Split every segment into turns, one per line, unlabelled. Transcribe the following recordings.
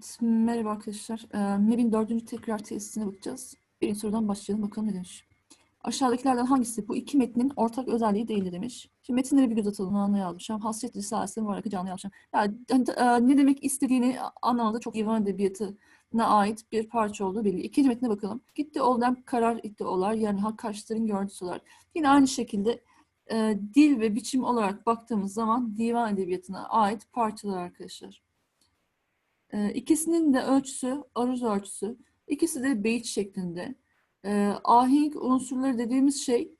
Evet, merhaba arkadaşlar. Ee, MEB'in dördüncü tekrar testine bakacağız. Birinci sorudan başlayalım. Bakalım ne demiş. Aşağıdakilerden hangisi bu iki metnin ortak özelliği değildir demiş. Şimdi metinleri bir göz atalım. Anla yazmışım. Hasret Risalesi'nin var akıcağını yazmışım. Yani e, ne demek istediğini anlamada çok divan edebiyatına ait bir parça olduğu belli. İkinci metne bakalım. Gitti oldem karar itti olar. Yani hakkaşların gördüsü olar. Yine aynı şekilde e, dil ve biçim olarak baktığımız zaman divan edebiyatına ait parçalar arkadaşlar. E, ikisinin de ölçüsü aruz ölçüsü. İkisi de beyit şeklinde. E, ahenk unsurları dediğimiz şey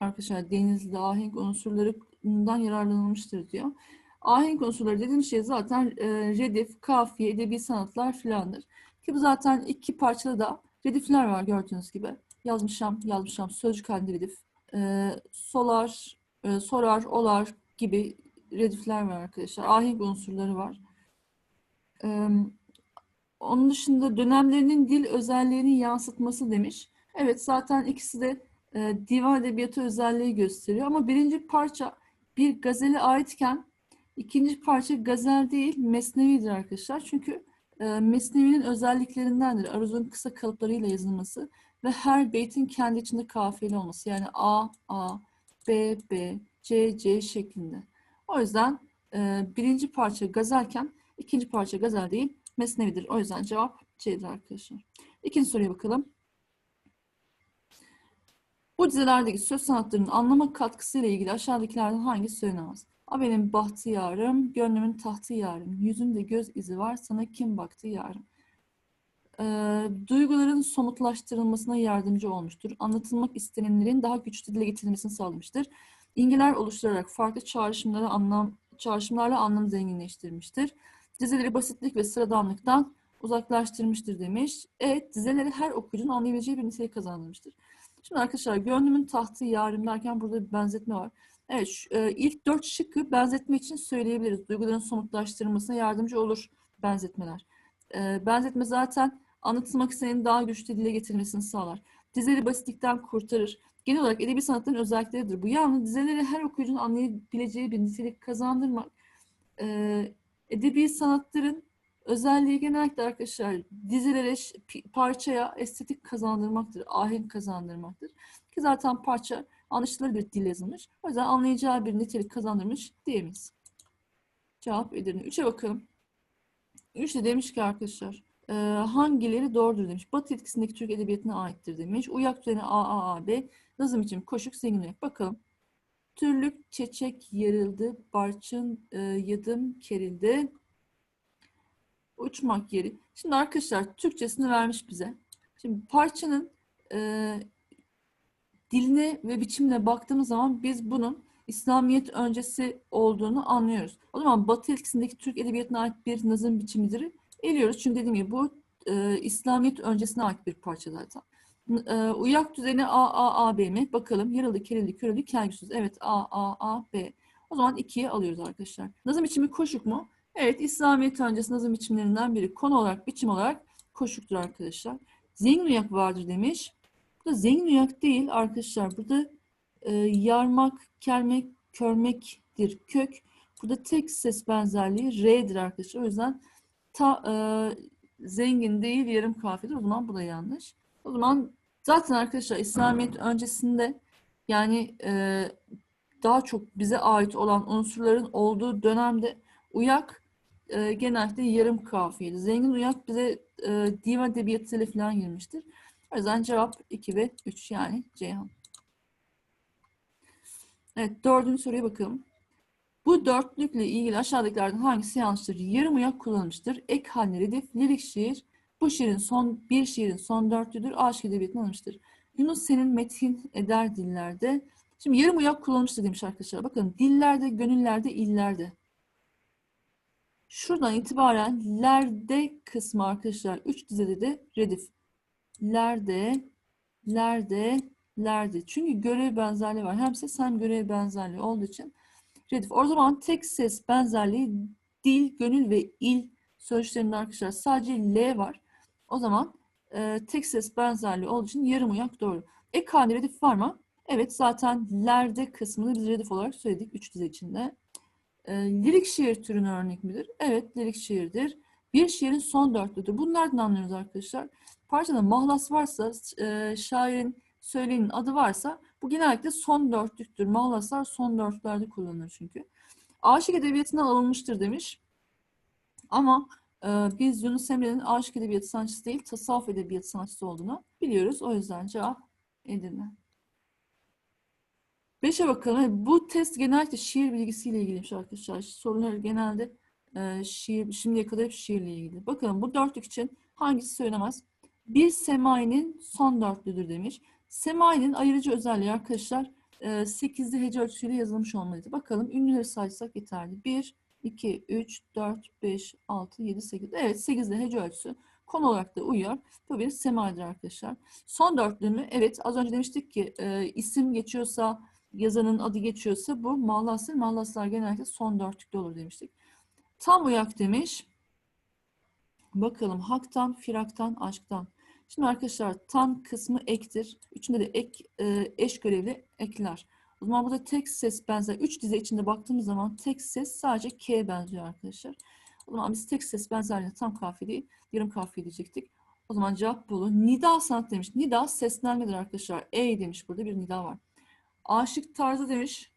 arkadaşlar denizli ahenk unsurlarından yararlanılmıştır diyor. Ahenk unsurları dediğimiz şey zaten e, redif, kafiye, edebi sanatlar filandır. Ki bu zaten iki parçada da redifler var gördüğünüz gibi. Yazmışam, yazmışam, sözcük halinde redif. E, solar, e, sorar, olar gibi redifler var arkadaşlar. Ahenk unsurları var. Onun dışında dönemlerinin dil özelliğini yansıtması demiş. Evet zaten ikisi de e, divan edebiyatı özelliği gösteriyor ama birinci parça bir gazele aitken ikinci parça gazel değil mesnevidir arkadaşlar. Çünkü e, mesnevinin özelliklerindendir. Aruzun kısa kalıplarıyla yazılması ve her beytin kendi içinde kafiyeli olması. Yani A, A, B, B, C, C şeklinde. O yüzden e, birinci parça gazelken İkinci parça gazel değil, mesnevidir. O yüzden cevap C'dir arkadaşlar. İkinci soruya bakalım. Bu dizelerdeki söz sanatlarının anlama katkısıyla ilgili aşağıdakilerden hangisi söylenemez? A benim bahtı yarım, gönlümün tahtı yarım, yüzümde göz izi var, sana kim baktı yarım? E, duyguların somutlaştırılmasına yardımcı olmuştur. Anlatılmak istenenlerin daha güçlü dile getirilmesini sağlamıştır. İngeler oluşturarak farklı çağrışımlara anlam, çağrışımlarla anlam zenginleştirmiştir dizeleri basitlik ve sıradanlıktan uzaklaştırmıştır demiş. Evet, dizeleri her okuyucunun anlayabileceği bir nitelik kazandırmıştır. Şimdi arkadaşlar gönlümün tahtı yarim derken burada bir benzetme var. Evet, şu, e, ilk dört şıkkı benzetme için söyleyebiliriz. Duyguların somutlaştırılmasına yardımcı olur benzetmeler. E, benzetme zaten anlatılmak istenenin daha güçlü dile getirilmesini sağlar. Dizeleri basitlikten kurtarır. Genel olarak edebi sanatların özellikleridir. Bu yalnız dizeleri her okuyucunun anlayabileceği bir nitelik kazandırmak. E, Edebi sanatların özelliği genellikle arkadaşlar dizilere, parçaya estetik kazandırmaktır, ahenk kazandırmaktır. Ki zaten parça anlaşılır bir dil yazılmış. O yüzden anlayacağı bir nitelik kazandırmış diyemeyiz. Cevap Edirne. Üçe bakalım. Üçte demiş ki arkadaşlar e, hangileri doğrudur demiş. Batı etkisindeki Türk Edebiyatı'na aittir demiş. Uyak üzerine A, A, A, B. Nazım için koşuk, zengin Bakalım. Türlük çeçek yarıldı, barçın e, yadım kerildi. Uçmak yeri. Şimdi arkadaşlar Türkçesini vermiş bize. Şimdi parçanın e, diline ve biçimine baktığımız zaman biz bunun İslamiyet öncesi olduğunu anlıyoruz. O zaman Batı etkisindeki Türk edebiyatına ait bir nazım biçimidir. Eliyoruz çünkü dediğim gibi bu e, İslamiyet öncesine ait bir parça zaten. E, uyak düzeni A, A, A, B mi? Bakalım. Yaralı, kerildi, körülü, kelgüsüz. Evet A, A, A, B. O zaman ikiye alıyoruz arkadaşlar. Nazım biçimi koşuk mu? Evet İslamiyet öncesi nazım biçimlerinden biri. Konu olarak, biçim olarak koşuktur arkadaşlar. Zengin uyak vardır demiş. Burada zengin uyak değil arkadaşlar. Burada e, yarmak, kermek, körmektir kök. Burada tek ses benzerliği R'dir arkadaşlar. O yüzden ta, e, zengin değil yarım kafidir. O zaman bu da yanlış. O zaman zaten arkadaşlar İslamiyet öncesinde yani e, daha çok bize ait olan unsurların olduğu dönemde uyak e, genellikle yarım kafiyeli. Zengin uyak bize e, divan edebiyatıyla falan girmiştir. O yüzden cevap 2 ve 3 yani Ceyhan. Evet dördüncü soruya bakalım. Bu dörtlükle ilgili aşağıdakilerden hangisi yanlıştır? Yarım uyak kullanılmıştır. Ek haline redif, lirik şiir, bu şiirin son bir şiirin son dörtlüdür. Aşk edebiyatını almıştır. Yunus senin metin eder dillerde. Şimdi yarım uyak kullanmıştı demiş arkadaşlar. Bakın dillerde, gönüllerde, illerde. Şuradan itibaren lerde kısmı arkadaşlar. Üç dizede de redif. Lerde, lerde, lerde. Çünkü görev benzerliği var. Hem ses hem görev benzerliği olduğu için redif. O zaman tek ses benzerliği dil, gönül ve il sözcüklerinde arkadaşlar sadece L var. O zaman e, tek ses benzerliği olduğu için yarım uyak doğru. Ek hali redif var mı? Evet zaten lerde kısmını biz redif olarak söyledik. Üç dize içinde. E, lirik şiir türüne örnek midir? Evet, lirik şiirdir. Bir şiirin son dörtlüdür. Bunlardan anlıyoruz arkadaşlar. Parçada mahlas varsa, e, şairin söyleyenin adı varsa bu genellikle son dörtlüktür. Mahlaslar son dörtlerde kullanılır çünkü. Aşık edebiyatından alınmıştır demiş. Ama biz Yunus Emre'nin aşık edebiyatı sanatçısı değil, tasavvuf edebiyatı sanatçısı olduğunu biliyoruz. O yüzden cevap Edirne. Beşe bakalım. Bu test genellikle şiir bilgisiyle ilgiliymiş arkadaşlar. Sorular genelde e, şiir, şimdiye kadar hep şiirle ilgili. Bakalım bu dörtlük için hangisi söylemez? Bir semainin son dörtlüdür demiş. Semainin ayırıcı özelliği arkadaşlar e, 8'li hece ölçüsüyle yazılmış olmalıydı. Bakalım ünlüleri saysak yeterli. 1, 2, 3, 4, 5, 6, 7, 8. Evet 8'li hece ölçüsü konu olarak da uyuyor. Bu bir semaidir arkadaşlar. Son dörtlü mü? Evet az önce demiştik ki e, isim geçiyorsa yazanın adı geçiyorsa bu mahlasır. Mahlaslar genellikle son dörtlükte olur demiştik. Tam uyak demiş. Bakalım haktan, firaktan, aşktan. Şimdi arkadaşlar tan kısmı ektir. Üçünde de ek, e, eş görevli ekler. O zaman burada tek ses benzer. Üç dize içinde baktığımız zaman tek ses sadece K'ye benziyor arkadaşlar. O zaman biz tek ses benzerliğine tam kafi değil, yarım kafi diyecektik. O zaman cevap bu olur. Nida sanat demiş. Nida seslenmedir arkadaşlar. E demiş burada bir nida var. Aşık tarzı demiş.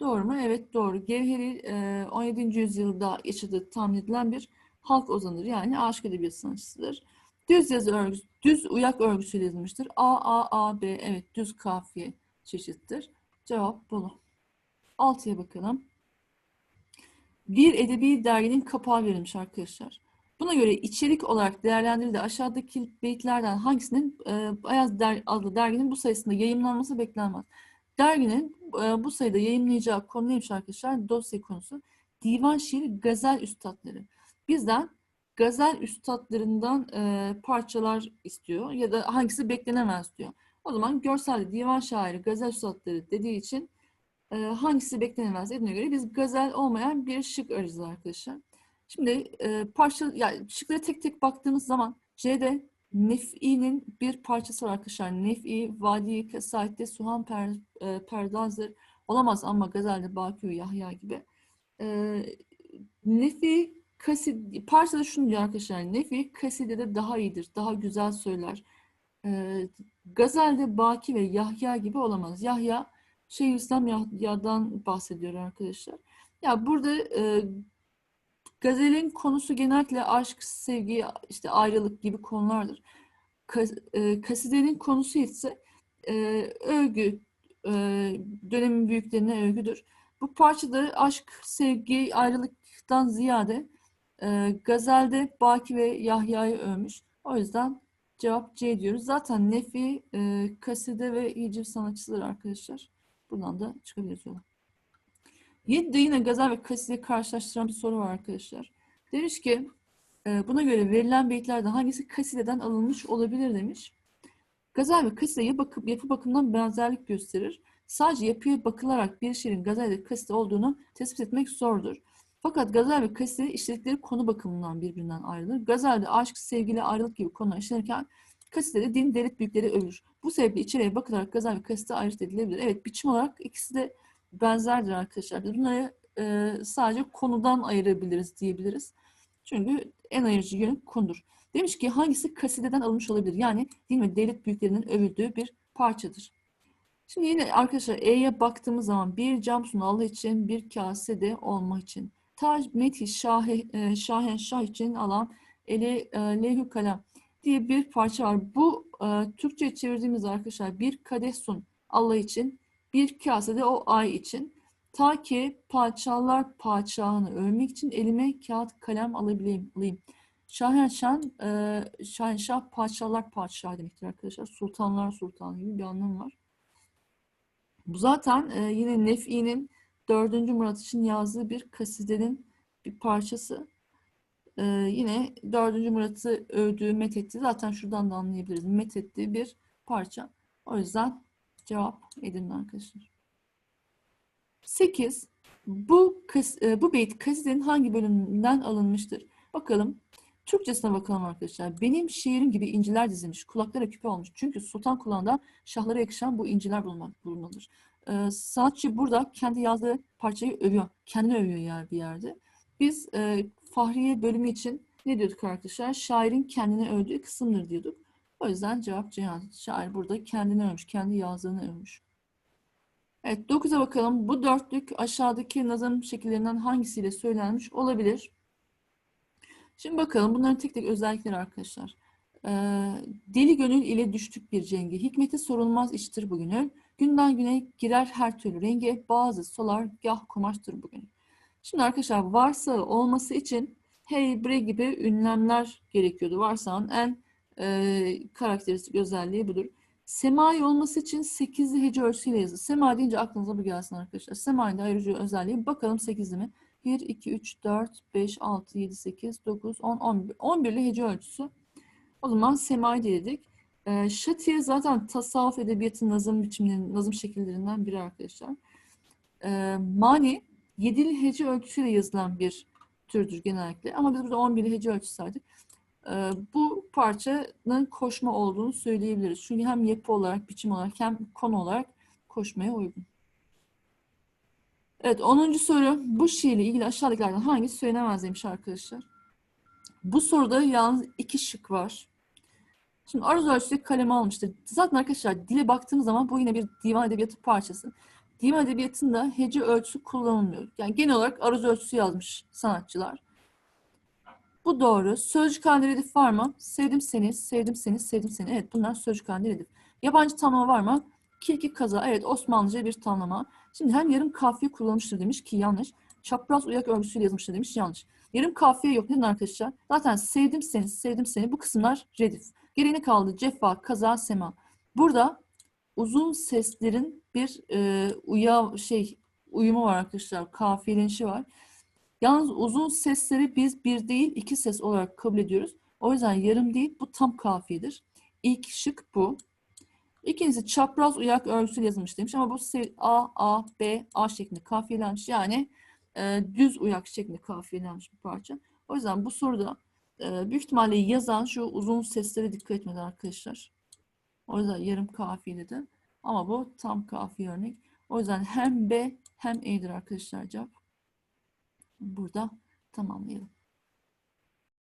Doğru mu? Evet doğru. Gevheri e, 17. yüzyılda yaşadığı tahmin edilen bir halk ozanıdır. Yani aşk edebiyatı sanatçısıdır. Düz yazı örgüsü, düz uyak örgüsüyle yazılmıştır. A, A, A, B. Evet düz kafiye çeşittir. Cevap bunu. Altıya bakalım. Bir edebi derginin kapağı verilmiş arkadaşlar. Buna göre içerik olarak değerlendirildiği aşağıdaki beyitlerden hangisinin e, Ayaz Der, adlı derginin bu sayısında yayımlanması beklenmez. Derginin e, bu sayıda yayımlayacağı konu neymiş arkadaşlar? Dosya konusu. Divan şiiri gazel üstadları. Bizden gazel üstadlarından e, parçalar istiyor ya da hangisi beklenemez diyor. O zaman görsel divan şairi gazel üstadları dediği için e, hangisi beklenemez dediğine göre biz gazel olmayan bir şık arayacağız arkadaşlar. Şimdi e, parça yani şıklara tek tek baktığımız zaman C'de Nef'i'nin bir parçası var arkadaşlar. Nef'i, Vadi, Kesait'te Suhan per, e, Perdazır olamaz ama Gazel'de Bakü, Yahya gibi. E, Nefi kasid, parçada şunu diyor arkadaşlar. Nefi kasidede daha iyidir, daha güzel söyler. E, Gazel'de Baki ve Yahya gibi olamaz. Yahya Şeyhülislam Yahya'dan bahsediyor arkadaşlar. Ya burada e, Gazel'in konusu genellikle aşk, sevgi, işte ayrılık gibi konulardır. Kas, e, kasidenin konusu ise e, övgü, e, dönemin büyüklerine övgüdür. Bu parçada aşk, sevgi, ayrılıktan ziyade e, Gazel'de Baki ve Yahya'yı övmüş. O yüzden cevap C diyoruz. Zaten Nefi, e, kaside ve hiciv sanatçıları arkadaşlar. Buradan da çıkabiliriz yola. Yedi yine gazel ve kaside karşılaştıran bir soru var arkadaşlar. Demiş ki e, buna göre verilen beyitlerden hangisi kasideden alınmış olabilir demiş. Gazel ve kaside yapı, yapı bakımından benzerlik gösterir. Sadece yapıya bakılarak bir şiirin gazel ve kaside olduğunu tespit etmek zordur. Fakat gazel ve kaside işledikleri konu bakımından birbirinden ayrılır. Gazel'de aşk, sevgili, ayrılık gibi konular işlenirken kasidede din, devlet büyükleri övülür. Bu sebeple içeriye bakılarak gazel ve kaside ayırt edilebilir. Evet biçim olarak ikisi de benzerdir arkadaşlar. Bunları e, sadece konudan ayırabiliriz diyebiliriz. Çünkü en ayırıcı yönü konudur. Demiş ki hangisi kasideden alınmış olabilir? Yani din ve devlet büyüklerinin övüldüğü bir parçadır. Şimdi yine arkadaşlar E'ye baktığımız zaman bir cam sunu Allah için bir kase de olma için. Tac meti şahe, e, şahen şah için alan ele e, lehü kalem diye bir parça var. Bu e, Türkçe çevirdiğimiz arkadaşlar bir kadeh sun Allah için bir kase de o ay için. Ta ki padişahlar padişahını övmek için elime kağıt kalem alabileyim. alayım. Şahenşan, e, Şahenşah padişahlar padişah demektir arkadaşlar. Sultanlar sultanı gibi bir anlamı var. Bu zaten e, yine Nef'i'nin 4. Murat için yazdığı bir kasidenin bir parçası. E, yine 4. Murat'ı övdüğü, methettiği zaten şuradan da anlayabiliriz. Methettiği bir parça. O yüzden cevap Edirne arkadaşlar. 8. Bu, e, bu beyt kasidenin hangi bölümünden alınmıştır? Bakalım. Türkçesine bakalım arkadaşlar. Benim şiirim gibi inciler dizilmiş, kulaklara küpe olmuş. Çünkü sultan kulağında şahlara yakışan bu inciler bulunulur. E, sanatçı burada kendi yazdığı parçayı övüyor. Kendini övüyor yani bir yerde. Biz e, Fahriye bölümü için ne diyorduk arkadaşlar? Şairin kendini övdüğü kısımdır diyorduk. O yüzden cevap Ceyhan. Şair burada kendini övmüş, kendi yazdığını övmüş. Evet, 9'a bakalım. Bu dörtlük aşağıdaki nazım şekillerinden hangisiyle söylenmiş olabilir? Şimdi bakalım bunların tek tek özellikleri arkadaşlar. Ee, deli gönül ile düştük bir cenge. Hikmeti sorulmaz iştir bu gönül. Günden güne girer her türlü renge. Bazı solar gah kumaştır bugün. Şimdi arkadaşlar varsa olması için hey bre gibi ünlemler gerekiyordu. Varsağın en e, karakteristik özelliği budur. Semai olması için 8'li hece ölçüsüyle yazılır. Sema deyince aklınıza bu gelsin arkadaşlar. Semai'nin ayrıca özelliği bakalım 8'li mi? 1, 2, 3, 4, 5, 6, 7, 8, 9, 10, 11. 11'li hece ölçüsü. O zaman semai dedik. E, şatiye zaten tasavvuf edebiyatı nazım biçimlerinin, nazım şekillerinden biri arkadaşlar. E, mani 7'li hece ölçüsüyle yazılan bir türdür genellikle. Ama biz burada 11'li hece ölçüsü saydık. Ee, bu parçanın koşma olduğunu söyleyebiliriz. Çünkü hem yapı olarak, biçim olarak hem konu olarak koşmaya uygun. Evet 10. soru. Bu şiirle ilgili aşağıdakilerden hangisi söylenemez demiş arkadaşlar. Bu soruda yalnız iki şık var. Şimdi aruz ölçüsü kaleme almıştır. Zaten arkadaşlar dile baktığımız zaman bu yine bir divan edebiyatı parçası. Divan edebiyatında hece ölçüsü kullanılmıyor. Yani genel olarak aruz ölçüsü yazmış sanatçılar. Bu doğru. Sözcük halinde redif var mı? Sevdim seni, sevdim seni, sevdim seni. Evet bunlar sözcük halinde redif. Yabancı tamlama var mı? Kirki kaza. Evet Osmanlıca bir tamlama. Şimdi hem yarım kafiye kullanmıştır demiş ki yanlış. Çapraz uyak örgüsüyle yazmıştır demiş yanlış. Yarım kafiye yok. Neden arkadaşlar? Zaten sevdim seni, sevdim seni. Bu kısımlar redif. Geriye kaldı? Cefa, kaza, sema. Burada uzun seslerin bir e, uya şey uyumu var arkadaşlar. Kafiyelenişi var. Yalnız uzun sesleri biz bir değil iki ses olarak kabul ediyoruz. O yüzden yarım değil bu tam kafiyedir. İlk şık bu. İkincisi çapraz uyak örgüsüyle yazılmış demiş ama bu A, A, B, A şeklinde kafiyelenmiş. Yani e, düz uyak şeklinde kafiyelenmiş bir parça. O yüzden bu soruda e, büyük ihtimalle yazan şu uzun seslere dikkat etmedi arkadaşlar. O yüzden yarım kafiyeli de. Ama bu tam kafiye örnek. O yüzden hem B hem E'dir arkadaşlar cevap burada tamamlayalım.